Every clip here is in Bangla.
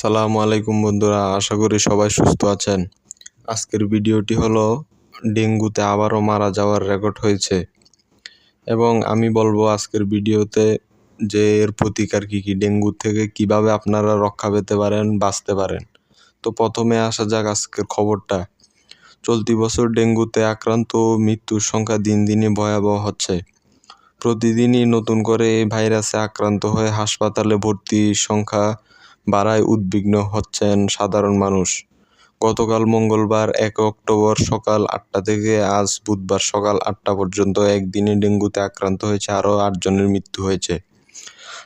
সালামু আলাইকুম বন্ধুরা, আশা করি সবাই সুস্থ আছেন। আজকের ভিডিওটি হলো ডেঙ্গুতে আবারও মারা যাওয়ার রেকর্ড হয়েছে। এবং আমি বলব আজকের ভিডিওতে যে এর প্রতিকার কী কী, ডেঙ্গু থেকে কীভাবে আপনারা রক্ষা পেতে পারেন, বাঁচতে পারেন। তো প্রথমে আসা যাক আজকের খবরটা। চলতি বছর ডেঙ্গুতে আক্রান্ত মৃত্যুর সংখ্যা দিন দিনই ভয়াবহ হচ্ছে। প্রতিদিনই নতুন করে এই ভাইরাসে আক্রান্ত হয়ে হাসপাতালে ভর্তির সংখ্যা বাড়ায় উদ্বিগ্ন হচ্ছেন সাধারণ মানুষ। গতকাল মঙ্গলবার এক অক্টোবর সকাল আটটা থেকে আজ বুধবার সকাল আটটা পর্যন্ত একদিনে ডেঙ্গুতে আক্রান্ত হয়েছে আরও আটজনের মৃত্যু হয়েছে।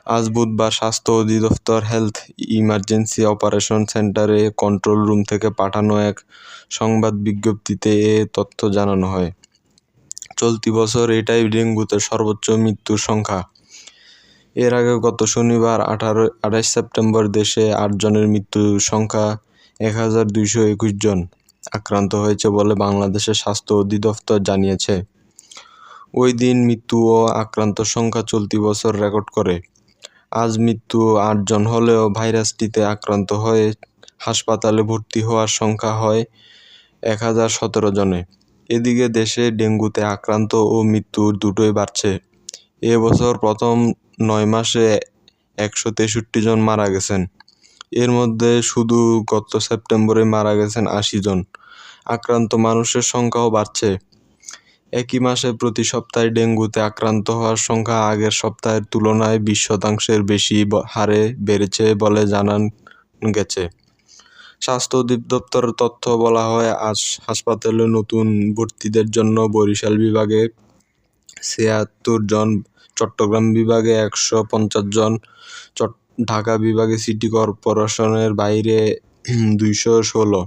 আজ বুধবার স্বাস্থ্য অধিদপ্তর হেলথ ইমার্জেন্সি অপারেশন সেন্টারে কন্ট্রোল রুম থেকে পাঠানো এক সংবাদ বিজ্ঞপ্তিতে এ তথ্য জানানো হয়। চলতি বছর এটাই ডেঙ্গুতে সর্বোচ্চ মৃত্যুর সংখ্যা। এর আগে গত শনিবার আঠারো, আঠাশ সেপ্টেম্বর দেশে আটজনের মৃত্যুর সংখ্যা এক হাজার দুইশো একুশ জন আক্রান্ত হয়েছে বলে বাংলাদেশের স্বাস্থ্য অধিদপ্তর জানিয়েছে। ওই দিন মৃত্যু ও আক্রান্ত সংখ্যা চলতি বছর রেকর্ড করে। আজ মৃত্যু আটজন হলেও ভাইরাসটিতে আক্রান্ত হয়ে হাসপাতালে ভর্তি হওয়ার সংখ্যা হয় এক হাজার সতেরো জনে। এদিকে দেশে ডেঙ্গুতে আক্রান্ত ও মৃত্যু দুটোই বাড়ছে। এ বছর প্রথম নয় মাসে একশো তেষট্টি জন মারা গেছেন। এর মধ্যে শুধু গত সেপ্টেম্বরে মারা গেছেন আশি জন। আক্রান্ত মানুষের সংখ্যাও বাড়ছে। একই মাসে প্রতি সপ্তাহে ডেঙ্গুতে আক্রান্ত হওয়ার সংখ্যা আগের সপ্তাহের তুলনায় বিশ শতাংশের বেশি হারে বেড়েছে বলে জানান গেছে। স্বাস্থ্য অধিদপ্তরের তথ্য বলা হয়, আজ হাসপাতালে নতুন ভর্তিদের জন্য বরিশাল বিভাগে ছিয়াত্তর জন, চট্টগ্রাম বিভাগে একশো পঞ্চাশ জন ঢাকা বিভাগে সিটি কর্পোরেশনের বাইরে দুইশো ষোলো,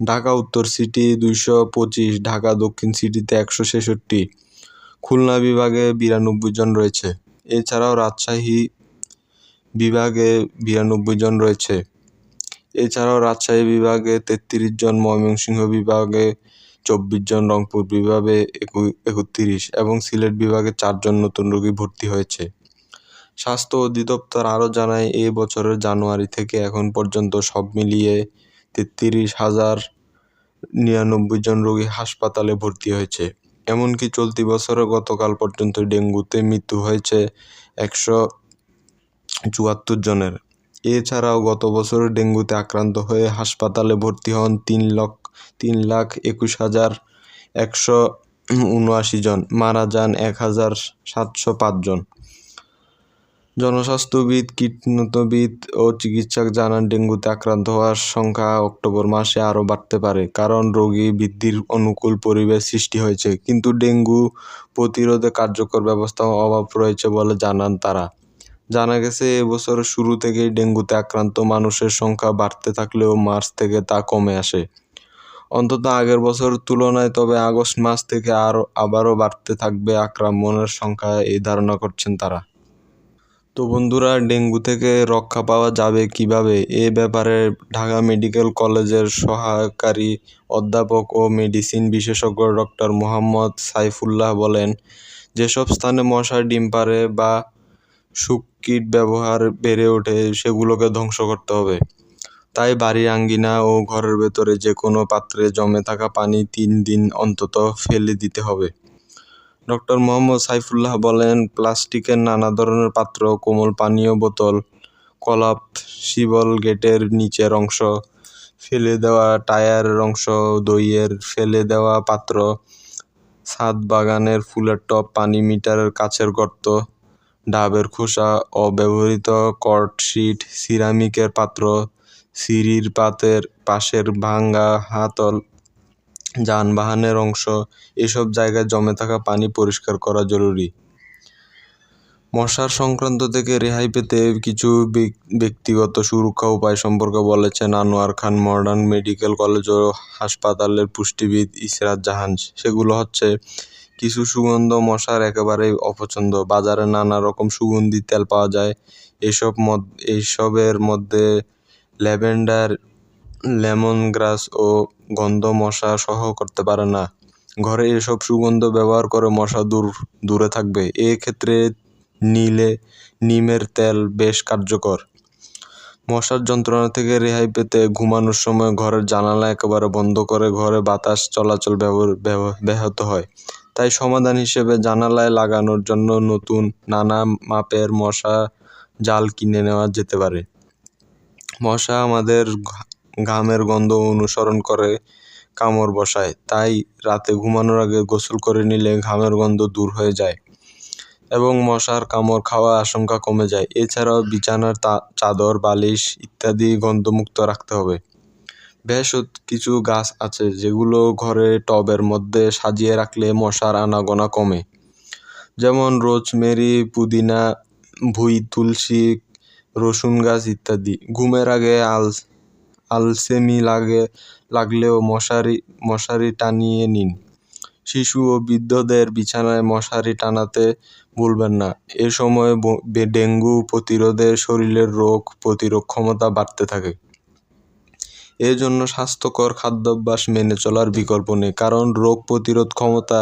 ঢাকা উত্তর সিটি দুইশো পঁচিশ, ঢাকা দক্ষিণ সিটিতে একশো ছেষট্টি, খুলনা বিভাগে বিরানব্বই জন রয়েছে। এছাড়াও রাজশাহী বিভাগে বিরানব্বই জন রয়েছে। এছাড়াও রাজশাহী বিভাগে তেত্রিশ জন, ময়মনসিংহ বিভাগে চব্বিশ জন রংপুর বিভাগে একু, একত্রিশ এবং সিলেট বিভাগে চারজন নতুন রোগী ভর্তি হয়েছে। স্বাস্থ্য অধিদপ্তর আরও জানায় এ বছরের জানুয়ারি থেকে এখন পর্যন্ত সব মিলিয়ে তেত্রিশ হাজার নিরানব্বই জন রোগী হাসপাতালে ভর্তি হয়েছে। এমনকি চলতি বছরে গতকাল পর্যন্ত ডেঙ্গুতে মৃত্যু হয়েছে একশো চুয়াত্তর জনের। এছাড়াও গত বছর ডেঙ্গুতে আক্রান্ত হয়ে হাসপাতালে ভর্তি হন তিন লক্ষ তিন লাখ একুশ হাজার একশো উনআশি জন, মারা যান এক হাজার সাতশো পাঁচজন জনস্বাস্থ্যবিদ, কীটনতবিদ ও চিকিৎসক জানান, ডেঙ্গুতে আক্রান্ত হওয়ার সংখ্যা অক্টোবর মাসে আরও বাড়তে পারে, কারণ রোগী বৃদ্ধির অনুকূল পরিবেশ সৃষ্টি হয়েছে, কিন্তু ডেঙ্গু প্রতিরোধে কার্যকর ব্যবস্থা অভাব রয়েছে বলে জানান তারা। জানা গেছে এবছরের শুরু থেকেই ডেঙ্গুতে আক্রান্ত মানুষের সংখ্যা বাড়তে থাকলেও মার্চ থেকে তা কমে আসে। অন্তত আগের বছরের তুলনায়, তবে আগস্ট মাস থেকে আরও আবারও বাড়তে থাকবে আক্রমণের সংখ্যা, এই ধারণা করছেন তারা। তো বন্ধুরা, ডেঙ্গু থেকে রক্ষা পাওয়া যাবে কীভাবে? এ ব্যাপারে ঢাকা মেডিকেল কলেজের সহকারী অধ্যাপক ও মেডিসিন বিশেষজ্ঞ ডক্টর মোহাম্মদ সাইফুল্লাহ বলেন, যেসব স্থানে মশার ডিম পারে বা সুকীট ব্যবহার বেড়ে ওঠে, সেগুলোকে ধ্বংস করতে হবে। তাই বাড়ির আঙ্গিনা ও ঘরের ভেতরে যে কোনো পাত্রে জমে থাকা পানি তিন দিন অন্তত ফেলে দিতে হবে। ডক্টর মোহাম্মদ সাইফুল্লাহ বলেন, প্লাস্টিকের নানা ধরনের পাত্র, কোমল পানীয় বোতল, কলাপ, শিবল গেটের নিচের অংশ, ফেলে দেওয়া টায়ারের অংশ, দইয়ের ফেলে দেওয়া পাত্র, ছাদ বাগানের ফুলের টপ পানি মিটারের কাছের গর্ত, ডাবের খোসা, অব্যবহৃত কর্ডশিট সিরামিকের পাত্র সিঁড়ির পাতের পাশের ভাঙ্গা হাতল, যানবাহনের অংশ, এসব জায়গায় জমে থাকা পানি পরিষ্কার করা জরুরি। মশার সংক্রান্ত থেকে রেহাই পেতে কিছু ব্যক্তিগত সুরক্ষা উপায় সম্পর্কে বলেছেন Anwar Khan modern medical college ও হাসপাতালের পুষ্টিবিদ ইসরাত জাহান। সেগুলো হচ্ছে, কিছু সুগন্ধ মশার একেবারেই অপছন্দ। বাজারে নানা রকম সুগন্ধি তেল পাওয়া যায়। এসব মদ এইসবের মধ্যে ল্যাভেন্ডার লেমন গ্রাস ও গন্ধ মশা সহ করতে পারে না। ঘরে এসব সুগন্ধ ব্যবহার করে মশা দূর, দূরে থাকবে। এক্ষেত্রে নীলে নিমের তেল বেশ কার্যকর। মশার যন্ত্রণা থেকে রেহাই পেতে ঘুমানোর সময় ঘরের জানালা একেবারে বন্ধ করে ঘরে বাতাস চলাচল ব্যাহত হয়। তাই সমাধান হিসেবে জানালায় লাগানোর জন্য নতুন নানা মাপের মশা জাল কিনে নেওয়া যেতে পারে। মশা আমাদের ঘামের গন্ধ অনুসরণ করে কামড় বসায়। তাই রাতে ঘুমানোর আগে গোসল করে নিলে ঘামের গন্ধ দূর হয়ে যায় এবং মশার কামড় খাওয়া আশঙ্কা কমে যায়। এছাড়াও বিছানার চাদর, বালিশ ইত্যাদি গন্ধমুক্ত রাখতে হবে। বেশ কিছু গাছ আছে যেগুলো ঘরে টবের মধ্যে সাজিয়ে রাখলে মশার আনাগোনা কমে। যেমন রোজমেরি, পুদিনা, ভুই, তুলসী রসুন গাছ ইত্যাদি। ঘুমের আগে আল, আলসেমি লাগে, লাগলেও মশারি মশারি টানিয়ে নিন। শিশু ও বৃদ্ধদের বিছানায় মশারি টানাতে ভুলবেন না। এ সময় ডেঙ্গু প্রতিরোধে শরীরের রোগ প্রতিরোধ ক্ষমতা বাড়তে থাকে। এজন্য স্বাস্থ্যকর খাদ্যাভ্যাস মেনে চলার বিকল্প নেই, কারণ রোগ প্রতিরোধ ক্ষমতা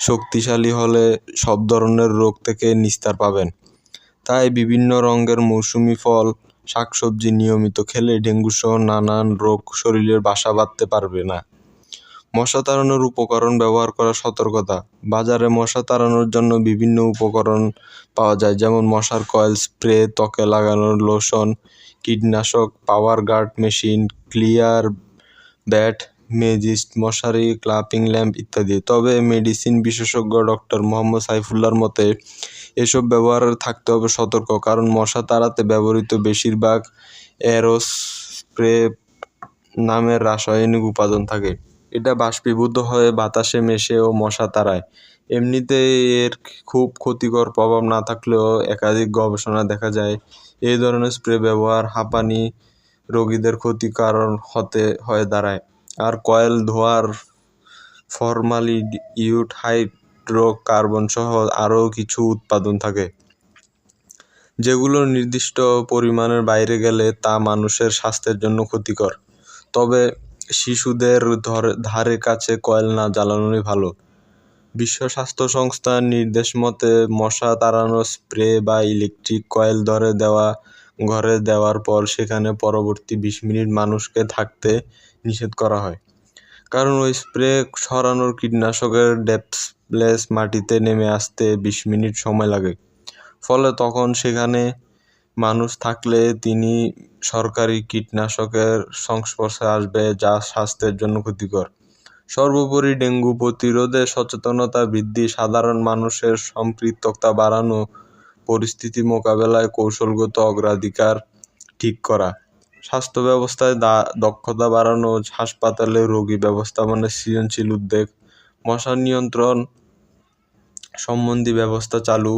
শক্তিশালী হলে সব ধরনের রোগ থেকে নিস্তার পাবেন। তাই বিভিন্ন রঙের মৌসুমি ফল, শাকসবজি নিয়মিত খেলে ডেঙ্গু সহ নানান রোগ শরীরের বাসা বাঁধতে পারবে না। মশা তাড়ানোর উপকরণ ব্যবহার করা সতর্কতা। বাজারে মশা তাড়ানোর জন্য বিভিন্ন উপকরণ পাওয়া যায়, যেমন মশার কয়েল, স্প্রে, ত্বকে লাগানোর লোশন, কীটনাশক, power guard machine, clear bat, মেজিস্ট, মশারি, ক্লাপিং ল্যাম্প ইত্যাদি। তবে মেডিসিন বিশেষজ্ঞ ডক্টর মোহাম্মদ সাইফুল্লাহর মতে এসব ব্যবহারে থাকতে হবে সতর্ক, কারণ মশা তাড়াতে ব্যবহৃত বেশিরভাগ অ্যারোস স্প্রে নামের রাসায়নিক উপাদান থাকে। এটা বাষ্পীভূত হয়ে বাতাসে মেশে ও মশা তাড়ায়। এমনিতে এর খুব ক্ষতিকর প্রভাব না থাকলেও একাধিক গবেষণা দেখা যায়, এই ধরনের স্প্রে ব্যবহার হাঁপানি রোগীদের ক্ষতি কারণ হতে হয়ে দাঁড়ায়। আর কয়েল ধোয়ার ফরমালিডিউড হাইড্রোকার্বন সহ আরও কিছু উৎপাদন থাকে। যেগুলো নির্দিষ্ট পরিমাণের বাইরে গেলে তা মানুষের স্বাস্থ্যের জন্য ক্ষতিকর। তবে শিশুদের ধরে কাছে কয়েল না জ্বালানোই ভালো। বিশ্ব স্বাস্থ্য সংস্থার নির্দেশ মতে মশা তাড়ানোর স্প্রে বা ইলেকট্রিক কয়েল ধরে দেওয়া, ঘরে দেওয়ার পর সেখানে পরবর্তী বিশ মিনিট মানুষকে থাকতে নিষেধ করা হয়। কারণ ওই স্প্রে ছড়ানোর কীটনাশকের ডেপসপ্লেস মাটিতে নেমে আসতে বিশ মিনিট সময় লাগে। ফলে তখন সেখানে মানুষ থাকলে তিনি সরকারি কীটনাশকের সংস্পর্শে আসবে যা স্বাস্থ্যের জন্য ক্ষতিকর। সর্বোপরি ডেঙ্গু প্রতিরোধে সচেতনতা বৃদ্ধি, সাধারণ মানুষের সম্পৃক্ততা বাড়ানো, পরিস্থিতি মোকাবেলায় কৌশলগত অগ্রাধিকার ঠিক করা স্বাস্থ্য ব্যবস্থায় দক্ষতা বাড়ানো, হাসপাতালে রোগী ব্যবস্থাপনায় সৃজনশীল উদ্যোগ মশা নিয়ন্ত্রণ সম্বন্ধী ব্যবস্থা চালু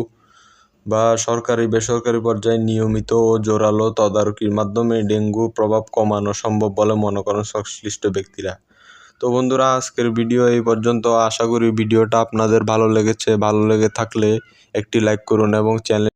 বা সরকারি, বেসরকারি পর্যায়ে নিয়মিত ও জোরালো তদারকির মাধ্যমে ডেঙ্গু প্রভাব কমানো সম্ভব বলে মনে করেন সংশ্লিষ্ট ব্যক্তিরা। তো বন্ধুরা, আজকের ভিডিও এই পর্যন্ত। আশা করি ভিডিওটা আপনাদের ভালো লেগেছে। ভালো লেগে থাকলে একটি লাইক করুন এবং চ্যানেল